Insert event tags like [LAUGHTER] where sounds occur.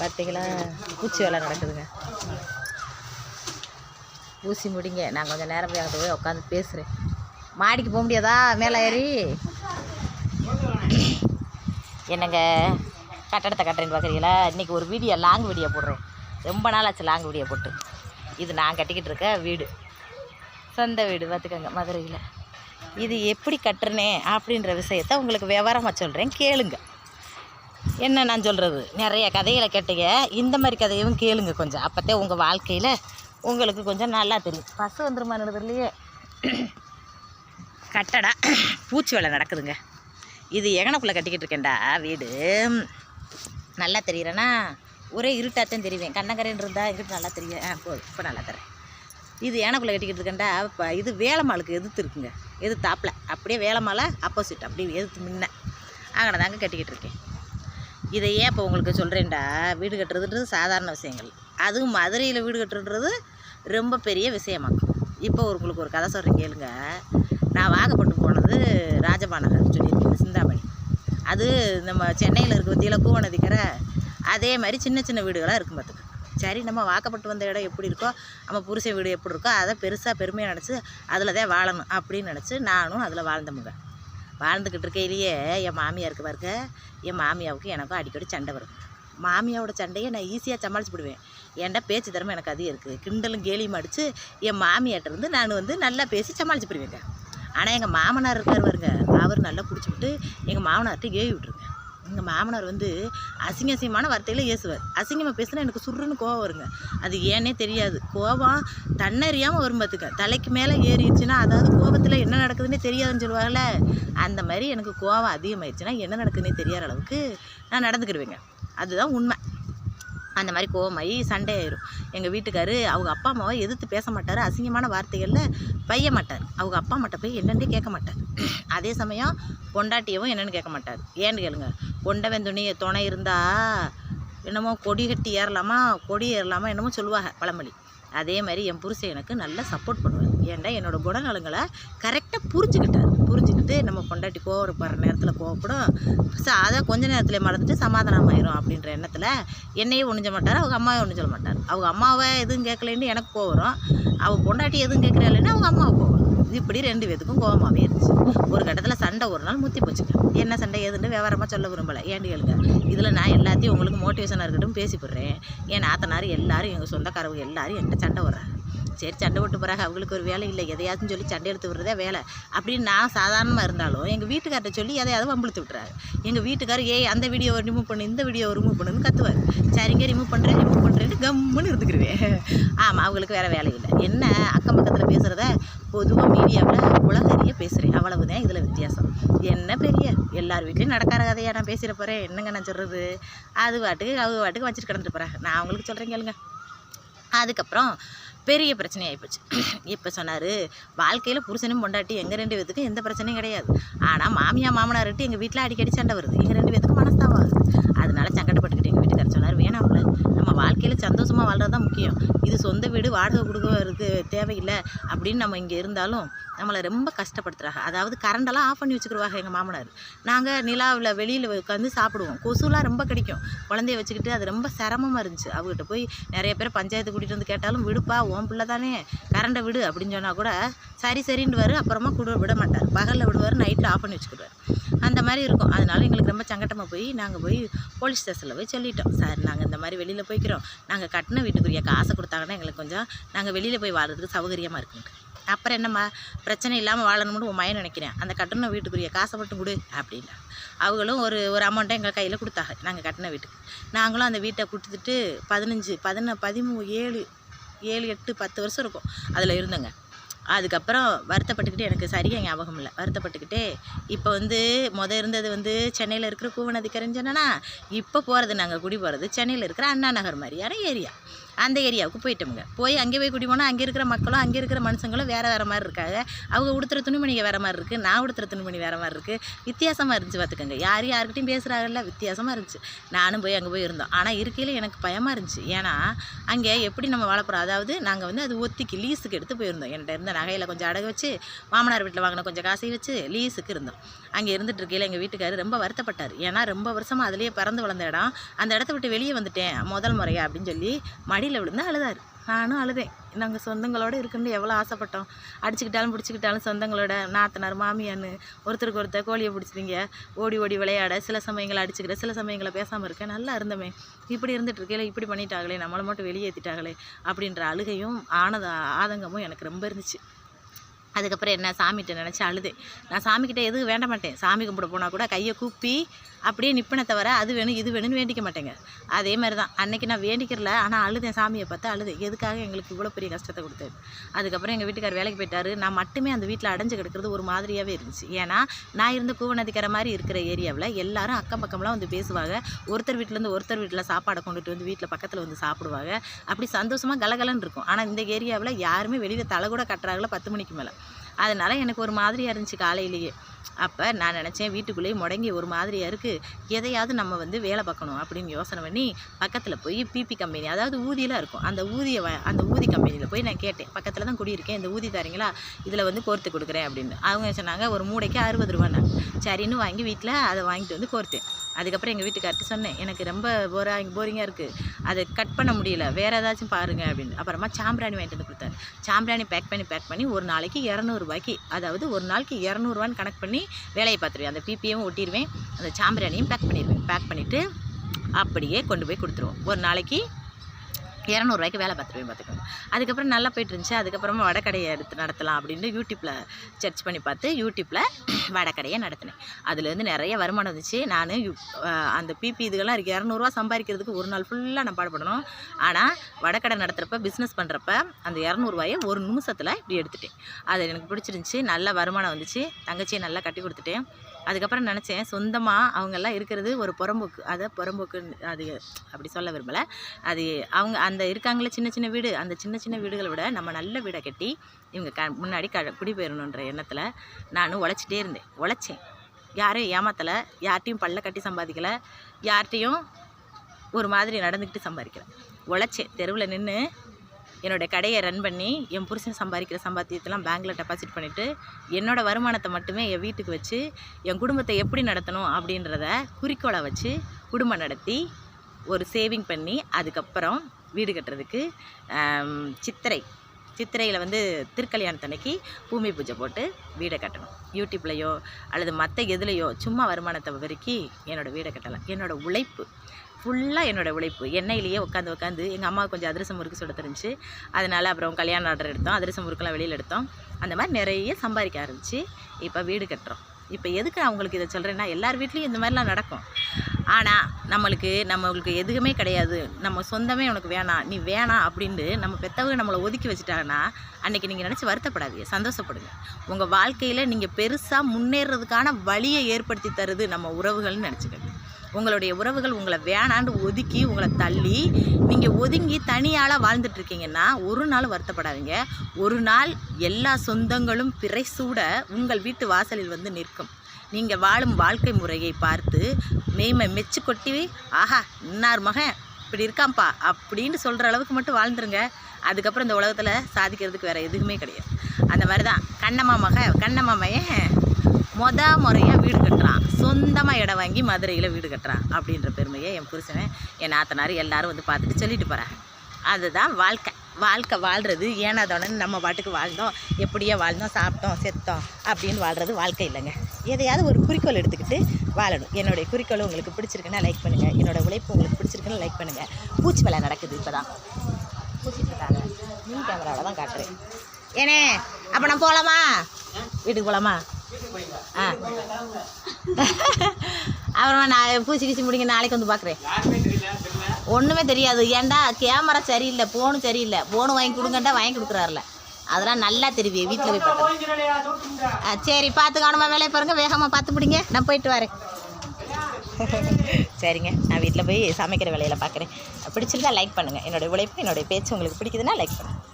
பார்த்தீங்களா பூச்சி வேலை நடக்குதுங்க. ஊசி முடிங்க. நான் கொஞ்சம் நேரம் போய் அங்கே போய் உட்காந்து பேசுகிறேன் மாடிக்கு போக முடியாதா? மேலே ஏறி. என்னங்க? கட்டடத்தை கட்டுறேன்னு பார்க்குறீங்களா இன்றைக்கி ஒரு வீடியோ லாங் வீடியோ போடுறேன். ரொம்ப நாள் ஆச்சு லாங் வீடியோ போட்டு. இது நான் கட்டிக்கிட்டு இருக்க வீடு. சொந்த வீடு பார்த்துக்கோங்க மதுரையில். இது எப்படி கட்டுறனே அப்படின்ற விஷயத்த உங்களுக்கு விவரமாக சொல்கிறேன் கேளுங்கள் என்ன நான் சொல்கிறது நிறைய கதைகளை கேட்டீங்க இந்த மாதிரி கதையும் கேளுங்க கொஞ்சம். அப்போத்தே உங்கள் வாழ்க்கையில் உங்களுக்கு கொஞ்சம் நல்லா தெரியும். பசு வந்துருமானது இல்லையே கட்டடா. பூச்சி வேலை நடக்குதுங்க. இது எங்கனக்குள்ளே கட்டிக்கிட்டு இருக்கேன்டா வீடு. நல்லா தெரியிறேன்னா ஒரே இருட்டாத்தான் தெரியுவேன் கண்ணக்கரைன்னு இருந்தால் எங்கிட்ட நல்லா தெரியும். ஆ போதும் இப்போ நல்லா தரேன். இது ஏனக்குள்ளே கட்டிக்கிட்டு இருக்கேன்டா. இப்போ இது வேலம்மாளுக்கு எதிர்த்து இருக்குங்க. எதிர்த்தாப்பில். அப்படியே வேலம்மாலை ஆப்போசிட் அப்படியே எதிர்த்து முன்ன. அங்கே தாங்க கட்டிக்கிட்டு இருக்கேன். இதை ஏன் இப்போ உங்களுக்கு சொல்கிறேன்டா வீடு கட்டுறதுன்றது சாதாரண விஷயங்கள். அதுவும் மதுரையில் வீடு கட்டுறது ரொம்ப பெரிய விஷயமாக்கும் இப்போ உங்களுக்கு ஒரு கதை சொல்கிறேன் கேளுங்க. நான் வாகப்பட்டு போனது ராஜபாநகர் சொல்லியிருக்கேன் சிந்தாமணி. அது நம்ம சென்னையில் இருக்க பற்றியில் கூவநதிக்கரை அதே மாதிரி சின்ன சின்ன வீடுகளாக இருக்கும் பார்த்துக்க. சரி நம்ம வாக்கப்பட்டு வந்த இடம் எப்படி இருக்கோ நம்ம புருஷ வீடு எப்படி இருக்கோ அதை பெருசாக பெருமையாக நினச்சி அதில் தான் வாழணும் அப்படின்னு நினச்சி நானும் அதில் வாழ்ந்தமுங்க வாழ்ந்துக்கிட்டு இருக்கையிலேயே என் மாமியாருக்கு பாருங்க. என் மாமியாவுக்கு எனக்கும் அடிக்கடி சண்டை வரும். மாமியாவோட சண்டையை நான் ஈஸியாக சமாளிச்சு விடுவேன் ஏன்டா பேச்சு திறமை எனக்கு அதிகம் இருக்குது கிண்டலும் கேலியும் அடித்து என் மாமியாட்ட இருந்து நான் வந்து நல்லா பேசி சமாளிச்சு போடுவேங்க ஆனால் எங்கள் மாமனார் இருக்கார் பாருங்க. அவர் நல்லா பிடிச்சி விட்டு எங்கள் மாமனார்கிட்ட ஏவி விட்ருங்க எங்கள் மாமனார் வந்து அசிங்க அசிங்கமான வார்த்தையில் ஏசுவார். அசிங்கமாக பேசினா எனக்கு சுருன்னு கோவம் வருங்க. அது ஏன்னே தெரியாது. கோவம் தன்னறியாமல் வரும் பார்த்துக்க தலைக்கு மேலே ஏறிடுச்சுன்னா அதாவது கோபத்தில் என்ன நடக்குதுன்னே தெரியாதுன்னு சொல்லுவாங்கல்ல. அந்த மாதிரி எனக்கு கோவம் அதிகமாயிடுச்சுன்னா என்ன நடக்குதுன்னே தெரியாத அளவுக்கு நான் நடந்துக்கிடுவேங்க. அதுதான் உண்மை. அந்த மாதிரி கோவமாயி சண்டை ஆயிரும் எங்கள் வீட்டுக்காரு அவங்க அப்பா அம்மாவை எதிர்த்து பேச மாட்டார். அசிங்கமான வார்த்தைகளில் பைய மாட்டார். அவங்க அப்பா அம்மாட்ட போய் என்னென்னே கேட்க மாட்டார். அதே சமயம் பொண்டாட்டியவும் என்னென்னு கேட்க மாட்டார். ஏன்னு கேளுங்க. கொண்டவன் துணி துணை இருந்தால் என்னமோ கொடி கட்டி ஏறலாமா கொடி ஏறலாமா என்னமோ சொல்லுவாங்க பழமொழி. அதே மாதிரி என் புருஷன் எனக்கு நல்லா சப்போர்ட் பண்ணுவார். ஏன்டா என்னோடய குணநலங்களை கரெக்டாக புரிஞ்சுக்கிட்டார் புரிஞ்சுக்கிட்டு நம்ம பொண்டாட்டி கோவப்படுற நேரத்தில் கோவப்படும் ச அதை கொஞ்ச நேரத்தில் மறந்துட்டு சமாதானமாயிரும் அப்படின்ற எண்ணத்தில் என்னையும் ஒன்றுஞ்ச மாட்டார் அவங்க அம்மாவை ஒன்றும் சொல்ல மாட்டார். அவங்க அம்மாவை எதுவும் கேட்கலன்னு எனக்கு கோவரும் அவள் பொண்டாட்டி எதுவும் கேட்குறாள்னா அவங்க அம்மாவை கோவம் இப்படி ரெண்டு பேத்துக்கும் கோபமாகவே இருந்துச்சு. ஒரு கட்டத்தில் சண்டை ஒரு நாள் முத்தி போச்சுங்க என்ன சண்டை ஏதுன்னு விவரமாக சொல்ல விரும்பலை. ஏன்னு கேளுங்க. இதில் நான் எல்லாத்தையும் உங்களுக்கு மோட்டிவேஷனாக இருக்கட்டும் பேசி போடுறேன். என் நாத்தனார் எல்லாரும் எங்கள் சொந்தக்காரவங்க எல்லாரும் என்கிட்ட சண்டை வர்றாங்க சரி சண்டை விட்டு போகிறாங்க அவங்களுக்கு ஒரு வேலை இல்லை எதையாச்சும் சொல்லி சண்டை எடுத்து விடுறதே வேலை. அப்படின்னு நான் சாதாரணமாக இருந்தாலும் எங்கள் வீட்டுக்கார்ட்ட சொல்லி எதையாவது வம்பிழுத்து விட்றாரு எங்கள் வீட்டுக்காரர் ஏய் அந்த வீடியோவை ரிமூவ் பண்ணு இந்த வீடியோவை ரிமூவ் பண்ணுன்னு கத்துவார். சரிங்க ரிமூவ் பண்ணுறேன் ரிமூவ் பண்ணுறேன்னு கம்முன்னு இருந்துக்கிடுவேன் [LAUGHS] ஆமாம் அவங்களுக்கு வேறு வேலை இல்லை. என்ன அக்கம் பக்கத்தில் பேசுகிறத பொதுவாக மீடியாவில் உலகறிய பேசுகிறேன் அவ்வளவுதான் இதில் வித்தியாசம். என்ன பெரிய? எல்லார் வீட்லேயும் நடக்காத கதையாக நான் பேசிட போகிறேன் என்னங்க நான் சொல்கிறது அது பாட்டுக்கு அவங்க பாட்டுக்கு வச்சுட்டு கிடந்துட்டு போகிறேன் நான் அவங்களுக்கு சொல்கிறேன் கேளுங்க. அதுக்கப்புறம் பெரிய பிரச்சனையாகிப்போச்சு இப்போ சொன்னார் வாழ்க்கையில் புருஷனும் பொண்டாட்டி எங்கள் ரெண்டு பேத்துக்கும் எந்த பிரச்சனையும் கிடையாது. ஆனால் மாமியா மாமனார்ட்டு எங்கள் வீட்டில் அடிக்கடி சண்டை வருது. எங்கள் ரெண்டு பேத்துக்கும் மனஸ்தாபம் ஆகுது அதனால சங்கடப்பட்டுக்கிட்டு எங்கள் வீட்டுக்காரர் சொன்னார் வேணாம்ல நம்ம வாழ்க்கையில் சந்தோஷமாக வாழ்றது தான் முக்கியம். இது சொந்த வீடு வாடகை கொடுக்கறது தேவையில்லை. அப்படின்னு நம்ம இங்கே இருந்தாலும் நம்மளை ரொம்ப கஷ்டப்படுத்துகிறாங்க அதாவது கரண்டெல்லாம் ஆஃப் பண்ணி வச்சுக்கிடுவாங்க எங்கள் மாமனார். நாங்கள் நிலாவில் வெளியில் உட்காந்து சாப்பிடுவோம். கொசுலாம் ரொம்ப கிடைக்கும். குழந்தைய வச்சுக்கிட்டு அது ரொம்ப சிரமமாக இருந்துச்சு. அவங்ககிட்ட போய் நிறைய பேர் பஞ்சாயத்து கூட்டிகிட்டு வந்து கேட்டாலும் விடுப்பா உன் பிள்ளை தானே. கரண்டை விடு. அப்படின்னு சொன்னால் கூட சரி சரின்னுவார். அப்புறமா கூட விட மாட்டார். பகலில் விடுவார் நைட்டில் ஆஃப் பண்ணி வச்சுக்கிடுவார். அந்த மாதிரி இருக்கும். அதனால எங்களுக்கு ரொம்ப சங்க சங்கட்டமாக போய் நாங்கள் போய் போலீஸ் ஸ்டேஷனில் போய் சொல்லிட்டோம். சார் நாங்கள் இந்த மாதிரி வெளியில் போய்க்கிறோம். நாங்கள் கட்டின வீட்டுக்குரிய காசை கொடுத்தாங்கன்னா எங்களுக்கு கொஞ்சம் நாங்கள் வெளியில் போய் வாழ்கிறதுக்கு சௌகரியமாக இருக்குங்க. அப்புறம் என்னம்மா பிரச்சனை இல்லாமல் வாழணும்னு உன் மயன் நினைக்கிறேன். அந்த கட்டின வீட்டுக்குரிய காசை மட்டும் கொடு அப்படின்னா. அவங்களும் ஒரு ஒரு அமௌண்ட்டை எங்கள் கையில் கொடுத்தாங்க நாங்கள் கட்டின வீட்டுக்கு. நாங்களும் அந்த வீட்டை கொடுத்துட்டு பதினஞ்சு பதின பதிமூணு ஏழு ஏழு எட்டு பத்து வருஷம் இருக்கும். அதில் இருந்தோங்க. அதுக்கப்புறம் வருத்தப்பட்டுக்கிட்டு எனக்கு சரியாக ஞாபகம் இல்லை. வருத்தப்பட்டுக்கிட்டே இப்போ வந்து மொதல் இருந்தது வந்து சென்னையில் இருக்கிற கூவநதிக்கரைன்னு சொன்னேன்னா இப்போ போகிறது நாங்கள் குடி போகிறது சென்னையில் இருக்கிற அண்ணா நகர் மாதிரியான ஏரியா. அந்த ஏரியாவுக்கு போயிட்டோமுங்க. போய் அங்கே போய் குடி போனால் அங்கே இருக்கிற மக்களும் அங்கே இருக்கிற மனுஷங்களும் வேறு வேறு மாதிரி இருக்காங்க. அவங்க உடுத்துற துணிமணிங்க வேறு மாதிரி இருக்குது நான் உடுத்துற துணிமணி வேறு மாதிரி இருக்குது வித்தியாசமாக இருந்துச்சு பார்த்துக்கோங்க. யார் யாருக்கிட்டையும் பேசுகிறாங்கல்ல வித்தியாசமாக இருந்துச்சு. நானும் போய் அங்கே போய் இருந்தோம். ஆனால் இருக்கையில் எனக்கு பயமாக இருந்துச்சு. ஏன்னா அங்கே எப்படி நம்ம வளர்ப்புறோம் அதாவது நாங்கள் வந்து அது ஒத்திக்கு லீஸுக்கு எடுத்து போயிருந்தோம். என்கிட்ட இருந்த நகையில் கொஞ்சம் அடகு வச்சு மாமனார் வீட்டில் வாங்கின கொஞ்சம் காசை வச்சு லீஸுக்கு இருந்தோம். அங்கே இருந்துட்டு இருக்கையில் எங்கள் வீட்டுக்காரர் ரொம்ப வருத்தப்பட்டார். ஏன்னா ரொம்ப வருஷமாக அதுலேயே பிறந்து வளர்ந்த இடம். அந்த இடத்த விட்டு வெளியே வந்துட்டேன் முதல் முறையாக அப்படின்னு சொல்லி மடியில் விழுந்து அழுதார். நானும் அழுதேன். நாங்கள் சொந்தங்களோட இருக்குன்னு எவ்வளோ ஆசைப்பட்டோம். அடிச்சுக்கிட்டாலும் பிடிச்சிக்கிட்டாலும் சொந்தங்களோட நாத்தனார் மாமியான்னு ஒருத்தருக்கு ஒருத்தர் கோழியை பிடிச்சிங்க ஓடி ஓடி விளையாட சில சமயங்களை அடிச்சுக்கிற சில சமயங்களை பேசாமல் இருக்க நல்லா இருந்தமே. இப்படி இருந்துட்டு இருக்கையில இப்படி பண்ணிட்டாங்களே நம்மளை மட்டும் வெளியேற்றிட்டாங்களே அப்படின்ற அழுகையும் ஆனத ஆதங்கமும் எனக்கு ரொம்ப இருந்துச்சு. அதுக்கப்புறம் என்ன சாமிகிட்ட நினச்சி அழுது நான் சாமிக்கிட்ட எதுவும் வேண்ட மாட்டேன். சாமி கும்பிட போனால் கூட கையை கூப்பி அப்படியே நிப்பனை தவிர அது வேணும் இது வேணும்னு வேண்டிக்க மாட்டேங்க. அதே மாதிரி தான் அன்றைக்கி நான் வேண்டிக்கிறல ஆனால் அழுதேன் சாமியை பார்த்து அழுது எதுக்காக எங்களுக்கு இவ்வளோ பெரிய கஷ்டத்தை கொடுத்தது அதுக்கப்புறம் எங்கள் வீட்டுக்கார் வேலைக்கு போயிட்டார். நான் மட்டுமே அந்த வீட்டில் அடைஞ்சு கிடக்கிறது ஒரு மாதிரியாகவே இருந்துச்சு. ஏன்னா நான் இருந்த கூவநதிக்கிற மாதிரி இருக்கிற ஏரியாவில் எல்லாரும் அக்கம் பக்கம்லாம் வந்து பேசுவாங்க. ஒருத்தர் வீட்டிலேருந்து ஒருத்தர் வீட்டில் சாப்பாடை கொண்டுட்டு வந்து வீட்டில் பக்கத்தில் வந்து சாப்பிடுவாங்க. அப்படி சந்தோஷமாக கலகலன்னு இருக்கும். ஆனால் இந்த ஏரியாவில் யாருமே வெளியில் தலை கூட கட்டுறாங்கள பத்து மணிக்கு மேலே. அதனால் எனக்கு ஒரு மாதிரியாக இருந்துச்சு காலையிலேயே. அப்போ நான் நினச்சேன் வீட்டுக்குள்ளேயே முடங்கி ஒரு மாதிரியாக இருக்குது எதையாவது நம்ம வந்து வேலை பார்க்கணும் அப்படின்னு யோசனை பண்ணி பக்கத்தில் போய் பிபி கம்பெனி அதாவது ஊதியெலாம் இருக்கும். அந்த ஊதிய அந்த ஊதி கம்பெனியில் போய் நான் கேட்டேன். பக்கத்தில் தான் குடியிருக்கேன். இந்த ஊதி தரீங்களா? இதில் வந்து கோர்த்து கொடுக்குறேன் அப்படின்னு. அவங்க சொன்னாங்க ஒரு மூடைக்கு அறுபது ரூபான்னு சரின்னு வாங்கி வீட்டில் அதை வாங்கிட்டு வந்து கோர்த்தேன். அதுக்கப்புறம் எங்கள் வீட்டுக்கார்ட்ட சொன்னேன் எனக்கு ரொம்ப போரா போரிங்காக இருக்குது அதை கட் பண்ண முடியல. வேறு ஏதாச்சும் பாருங்க அப்படின்னு. அப்புறமா சாம்பிராணி வாங்கிட்டு வந்து கொடுத்தாரு. சாம்பிராணி பேக் பண்ணி பேக் பண்ணி ஒரு நாளைக்கு இரநூறுபாய்க்கு அதாவது ஒரு நாளைக்கு இரநூறுவான்னு கணக்கு பண்ணி வேலையை பார்த்துருவேன். அந்த பிபியும் ஒட்டிடுவேன் அந்த சாம்பிராணியும் பேக் பண்ணிடுவேன். பேக் பண்ணிவிட்டு அப்படியே கொண்டு போய் கொடுத்துருவோம். ஒரு நாளைக்கு இரநூறுவாய்க்கு வேலை பார்த்துருவேன் பார்த்துக்கோங்க. அதுக்கப்புறம் நல்லா போயிட்டு இருந்துச்சு. அதுக்கப்புறமா வடக்கடையை எடுத்து நடத்தலாம் அப்படின்னு யூடியூப்பில் சர்ச் பண்ணி பார்த்து யூடியூப்பில் வடக்கடையை நடத்தினேன். அதுலேருந்து நிறைய வருமானம் வந்துச்சு. நான் அந்த பிபி இதுகள்லாம் இருக்குது இரநூறுவா சம்பாதிக்கிறதுக்கு ஒரு நாள் ஃபுல்லாக நான் பாடுபடணும். ஆனால் வடக்கடை நடத்துகிறப்ப பிஸ்னஸ் பண்ணுறப்ப அந்த இரநூறுவாயை ஒரு நிமிஷத்தில் இப்படி எடுத்துட்டேன். அது எனக்கு பிடிச்சிருந்துச்சி. நல்ல வருமானம் வந்துச்சு. தங்கச்சியை நல்லா கட்டி கொடுத்துட்டேன். அதுக்கப்புறம் நினச்சேன் சொந்தமாக அவங்கெல்லாம் இருக்கிறது ஒரு புறம்போக்கு. அதை புறம்போக்கு அது அப்படி சொல்ல விரும்பலை. அது அவங்க அந்த இருக்காங்களே சின்ன சின்ன வீடு அந்த சின்ன சின்ன வீடுகளை விட நம்ம நல்ல வீடை கட்டி இவங்க க முன்னாடி க குடிபெயரணுன்ற எண்ணத்தில் நான் உழைச்சிட்டே இருந்தேன். உழைச்சேன். யாரையும் ஏமாத்தலை யார்ட்டையும் பல்ல கட்டி சம்பாதிக்கலை யார்கிட்டையும் ஒரு மாதிரி நடந்துக்கிட்டு சம்பாதிக்கலை. உழைச்சேன். தெருவில் நின்று என்னோட கடையை ரன் பண்ணி என் புருஷன் சம்பாதிக்கிற சம்பாத்தியத்தெல்லாம் பேங்க்கில் டெபாசிட் பண்ணிவிட்டு என்னோடய வருமானத்தை மட்டுமே என் வீட்டுக்கு வச்சு என் குடும்பத்தை எப்படி நடத்தணும் அப்படின்றத குறிக்கோளை வச்சு குடும்பம் நடத்தி ஒரு சேவிங் பண்ணி அதுக்கப்புறம் வீடு கட்டுறதுக்கு சித்திரை. சித்திரையில் வந்து திருக்கல்யாணத்தன்னைக்கு பூமி பூஜை போட்டு வீடை கட்டணும். யூடியூப்லேயோ அல்லது மற்ற எதுலேயோ சும்மா வருமானத்தை பெருக்கி என்னோடய வீடை கட்டலாம். என்னோடய உழைப்பு. ஃபுல்லாக என்னோடய உழைப்பு. எண்ணெயிலேயே உட்காந்து உட்காந்து எங்கள் அம்மாவுக்கு கொஞ்சம் அதிரசம் முறுக்கு சுட தெரிஞ்சு அதனால் அப்புறம் கல்யாண ஆர்டர் எடுத்தோம். அதிரசம் முறுக்கெல்லாம் வெளியில் எடுத்தோம். அந்த மாதிரி நிறைய சம்பாதிக்க ஆரம்பிச்சு இப்போ வீடு கட்டுறோம். இப்போ எதுக்கு நான் உங்களுக்கு இதை சொல்கிறேன்னா எல்லார் வீட்லேயும் இந்த மாதிரிலாம் நடக்கும். ஆனால் நம்மளுக்கு நம்மளுக்கு எதுவுமே கிடையாது. நம்ம சொந்தமே உனக்கு வேணாம் நீ வேணாம் அப்படின்ட்டு நம்ம பெற்றவங்க நம்மளை ஒதுக்கி வச்சுட்டாங்கன்னா அன்றைக்கி நீங்கள் நினச்சி வருத்தப்படாதீங்க சந்தோஷப்படுங்க. உங்கள் வாழ்க்கையில் நீங்கள் பெருசாக முன்னேறதுக்கான வழியை ஏற்படுத்தி தருது நம்ம உறவுகள்னு நினச்சிக்கோங்க. உங்களுடைய உறவுகள் உங்களை வேணான்னு ஒதுக்கி உங்களை தள்ளி நீங்கள் ஒதுங்கி தனியாளாக வாழ்ந்துட்டுருக்கீங்கன்னா ஒரு நாள் வருத்தப்படாதீங்க. ஒரு நாள் எல்லா சொந்தங்களும் பிறை சூட உங்கள் வீட்டு வாசலில் வந்து நிற்கும். நீங்கள் வாழும் வாழ்க்கை முறையை பார்த்து மெய்மை மெச்சு கொட்டி ஆஹா இன்னார் மகன்? இப்படி இருக்காம்ப்பா அப்படின்னு சொல்கிற அளவுக்கு மட்டும் வாழ்ந்துருங்க. அதுக்கப்புறம் இந்த உலகத்தில் சாதிக்கிறதுக்கு வேறு எதுவுமே கிடையாது. அந்த மாதிரி தான் கண்ணம்மா மக கண்ணம்மா மையன் மொத முறையாக வீடு சொந்தமாக இடம் வாங்கி மதுரையில் வீடு கட்டுறான் அப்படின்ற பெருமையை என் புருஷனை என் நாத்தனார் எல்லாரும் வந்து பார்த்துட்டு சொல்லிட்டு போகிறாங்க அதுதான் வாழ்க்கை. வாழ்க்கை வாழ்கிறது ஏனாதோடன்னு நம்ம பாட்டுக்கு வாழ்ந்தோம். எப்படியோ வாழ்ந்தோம் சாப்பிட்டோம் செத்தோம் அப்படின்னு வாழ்கிறது வாழ்க்கை இல்லைங்க. எதையாவது ஒரு குறிக்கோள் எடுத்துக்கிட்டு வாழணும். என்னுடைய குறிக்கோள் உங்களுக்கு பிடிச்சிருக்குன்னா லைக் பண்ணுங்கள் என்னோட உழைப்பு உங்களுக்கு பிடிச்சிருக்குன்னு லைக் பண்ணுங்கள் பூச்சி வேலை நடக்குது இப்போ தான் பூச்சி இருக்காங்க கேமராவில் தான் காட்டுறேன். ஏனே அப்போ நான் போகலாமா வீட்டுக்கு போகலாமா அப்புறமா நான் பூச்சி கீச்சி முடிங்க நாளைக்கு வந்து பார்க்குறேன் ஒன்றுமே தெரியாது. ஏன்டா கேமரா சரியில்லை ஃபோனு சரியில்லை. ஃபோனு வாங்கி கொடுங்கன்டா வாங்கி கொடுக்குறாருல. அதெல்லாம் நல்லா தெரியுது வீட்டில் போய் பார்க்குறேன் ஆ சரி பார்த்து கவனமாக வேலையை பாருங்கள் வேகமாக பார்த்து பிடிங்க நான் போயிட்டு வரேன். [LAUGHS] சரிங்க நான் வீட்டில் போய் சமைக்கிற வேலையில் பார்க்குறேன் பிடிச்சிருந்தா லைக் பண்ணுங்கள் என்னோடய உழைப்பு என்னுடைய பேச்சு உங்களுக்கு பிடிக்குதுன்னா லைக் பண்ணுங்கள்